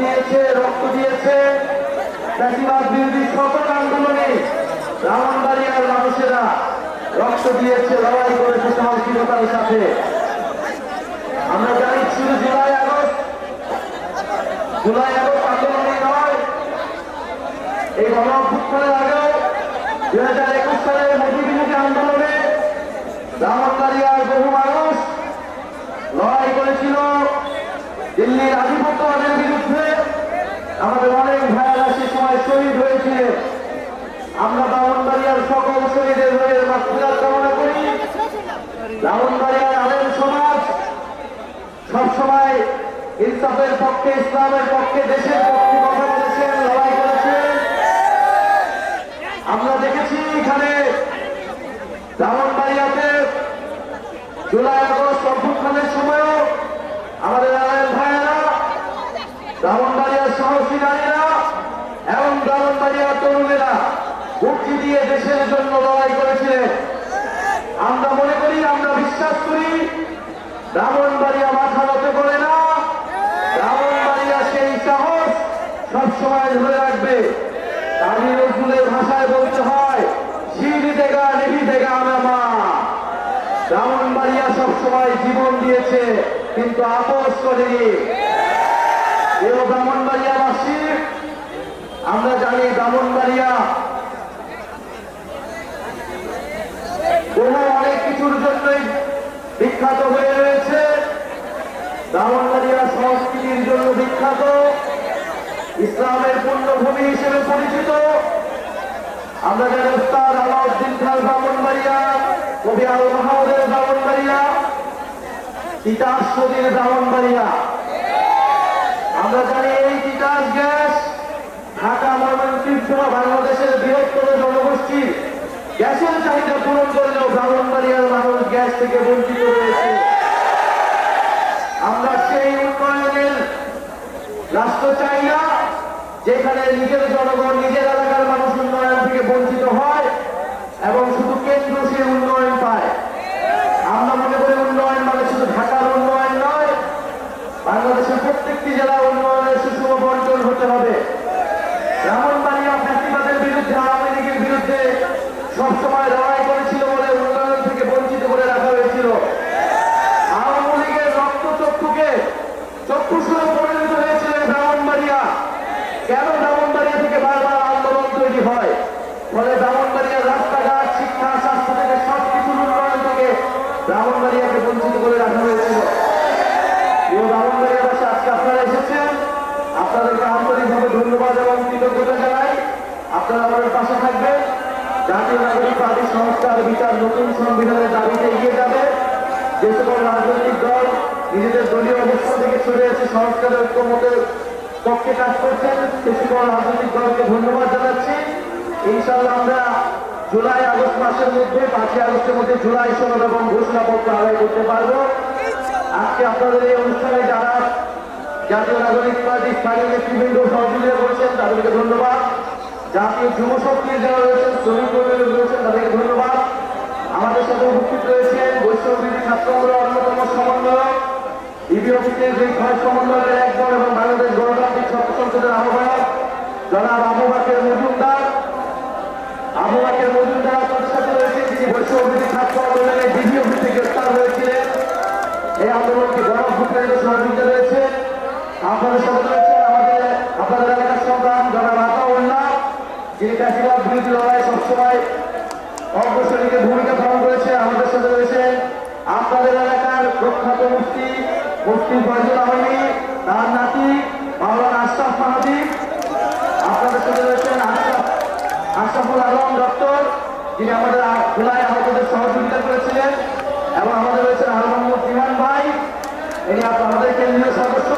দিয়েছে রক্ত দিয়েছে। ব্যাতিবাদ বিরোধী সকল আন্দোলনে ব্রাহ্মণবাড়িয়ার মানুষেরা রক্ত দিয়েছে, লড়াই করেছে সাহসিকতার সাথে। আমরা জানি শুধু জুলাই আগস্ট জুলাই আগস্ট আন্দোলনে নয়, এই গণ অভ্যুত্থানের আগেও দুই হাজার একুশ সালের মোদী বিরোধী আন্দোলনে ব্রাহ্মণবাড়িয়ার বহু মানুষ লড়াই করেছিল দিল্লির আধিপত্যবাদের বিরুদ্ধে আমাদের অনেক ভাইয়ারা সে সময় হয়েছিলেন আমরা ব্রাহ্মণবাড়িয়ার সকল শহীদের হয়ে কামনা করি। আলেম সমাজ সবসময় ইনসাফের পক্ষে, ইসলামের পক্ষে, দেশের পক্ষে কথা বলেছেন লড়াই করেছেন আমরা দেখেছি এখানে ব্রাহ্মণবাড়িয়াতে জুলাই আগস্ট অভ্যুত্থানের সময়ও আমাদের আলেম ভাইয়েরা ব্রাহ্মণবাড়িয়ার সাহসী নারীরা এবং ব্রাহ্মণবাড়িয়ার তরুণেরা ভর্তি দিয়ে দেশের জন্য লড়াই করেছিলেন। আমরা মনে করি, আমরা বিশ্বাস করি, ব্রাহ্মণবাড়িয়া মাথা নত করে না। ব্রাহ্মণবাড়িয়া সেই সাহস সবসময় ধরে রাখবে। কাজী নজরুলের ভাষায় বলতে হয় শিরি দেগা নেহি দেগা আমা ব্রাহ্মণবাড়িয়া সবসময় জীবন দিয়েছে, কিন্তু আপোষ করেনি। এও ব্রাহ্মণবাড়িয়াবাসী, আমরা জানি ব্রাহ্মণবাড়িয়া বিখ্যাত হয়ে রয়েছে ব্রাহ্মণবাড়িয়া সংস্কৃতির জন্য বিখ্যাত। ইসলামের পূর্ণভূমি হিসেবে পরিচিত। আমরা জানি উস্তাদ আলাউদ্দিন খান ব্রাহ্মণবাড়িয়া, কবি আল মাহমুদের ব্রাহ্মণবাড়িয়া, তিতাস নদীর ব্রাহ্মণবাড়িয়া। আমরা জানি এই তিতাস গ্যাস ঢাকা ময়মনসিংহ সহ বাংলাদেশের বৃহত্তর জনগোষ্ঠী গ্যাসের চাহিদা পূরণ করলেও ব্রাহ্মণবাড়িয়ার মানুষ গ্যাস থেকে বঞ্চিত রয়েছে আমরা সেই উন্নয়নের রাষ্ট্র চাই না যেখানে নিজের জনগণ, নিজের এলাকার মানুষ উন্নয়ন থেকে বঞ্চিত হয় এবং শুধু কেন্দ্র সে উন্নয়ন পায়। আমরা মনে করি উন্নয়ন মানে শুধু ঢাকার উন্নয়ন নয়, বাংলাদেশের প্রত্যেকটি জেলা উন্নয়নের সুষম বন্টন হতে হবে। ব্রাহ্মণবাড়িয়া ফ্যাসিবাদের বিরুদ্ধে, আওয়ামী লীগের বিরুদ্ধে সবসময় লড়াই করেছিল বলে উন্নয়ন থেকে বঞ্চিত করে রাখা হয়েছিল আওয়ামী লীগের রক্ত চক্ষুকে চক্ষুষুরে পরিণত হয়েছিল এই ব্রাহ্মণবাড়িয়া কেন ব্রাহ্মণবাড়িয়া থেকে বারবার আন্দোলন তৈরি হয়? ফলে ব্রাহ্মণবাড়িয়ার রাস্তাঘাট, শিক্ষা, স্বাস্থ্য থেকে সব কিছুর উন্নয়ন থেকে ব্রাহ্মণবাড়িয়াকে বঞ্চিত করে রাখা হয়েছিল। আজকে আপনারা এসেছেন। আপনাদেরকে আন্তরিকভাবে ধন্যবাদ এবং কৃতজ্ঞতা জানাই। আপনারা আমাদের পাশে থাকবেন। জাতীয় নাগরিক পার্টি সংস্কার, বিচার, নতুন সংবিধানের দাবিতে এগিয়ে যাবে। যে রাজনৈতিক দল নিজেদের দলীয় অবস্থান থেকে সরে এসে সংস্কারের ঐক্যমতের পক্ষে কাজ করছেন। সকল রাজনৈতিক দলকে ধন্যবাদ জানাচ্ছি। ইনশাল্লাহ আমরা জুলাই, আগস্ট মাসের মধ্যে, পাঁচই আগস্টের মধ্যে জুলাই সনদ এবং ঘোষণাপত্র আদায় করতে পারব। আজকে আপনাদের এই অনুষ্ঠানে যারা জাতীয় নাগরিক পার্টি স্থানীয় নেতৃবৃন্দ সহযোগিতা করেছেন, তাদেরকে ধন্যবাদ। জাতীয় যুব শক্তির যারা রয়েছেন, শ্রমিক কর্মীরা রয়েছেন, তাদেরকে ধন্যবাদ। আমাদের সাথে উপস্থিত রয়েছেন বৈষ্ণবী ছাত্রগুলো অন্যতম সমন্বয় ইবি অফিসের যে ছয় সমন্বয়ের একজন এবং বাংলাদেশ জনাব আবু বাকের মজুমদার, আবু বাকের মজুমদার আপনাদের সাথে রয়েছে যিনি বৈষ্ণবী ছাত্র আন্দোলনে ডিবি অফিসে গ্রেপ্তার হয়েছিলেন। এই আন্দোলনকে গণভূতের সহযোগিতা রয়েছে। আপনাদের সাথে রয়েছে আমাদের, আপনাদের এলাকার সংগ্রাম, জনাব আতাউল্লাহ যিনি ফ্যাসিবাদ বিরোধী লড়াই সবসময় অগ্রসরীকে ভূমিকা পালন করেছে আমাদের সাথে রয়েছে আপনাদের এলাকার প্রখ্যাত মুফতি মুফতি ফয়জুল আহমী তার নাতি, মাওলানা আশরাফ মাহাদি আপনাদের রয়েছেন আশরাফুল আলম ডক্টর, যিনি আমাদের খোলায় আমাদের সহযোগিতা করেছিলেন এবং আমাদের রয়েছেন আল মোহাম্মদ ইমান ভাই। ইনি আমাদের কেন্দ্রীয় সদস্য।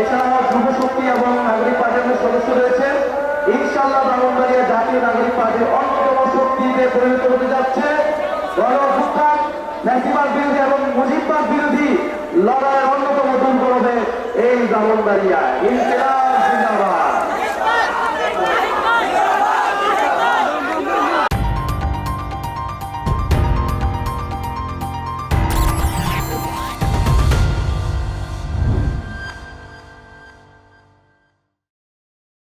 এছাড়াও যুব শক্তি এবং নাগরিক পার্টির সদস্য রয়েছে ইনশাল্লাহ ব্রাহ্মণবাড়িয়া জাতীয় নাগরিক পার্টির অন্যতম শক্তিতে পরিণত হতে যাচ্ছে। গণ অভ্যুত্থান বিরোধী এবং মুজিববাদ বিরোধী লড়াইয়ের অন্যতম দুর্গ হবে এই ব্রাহ্মণবাড়িয়া ইনকিলাব।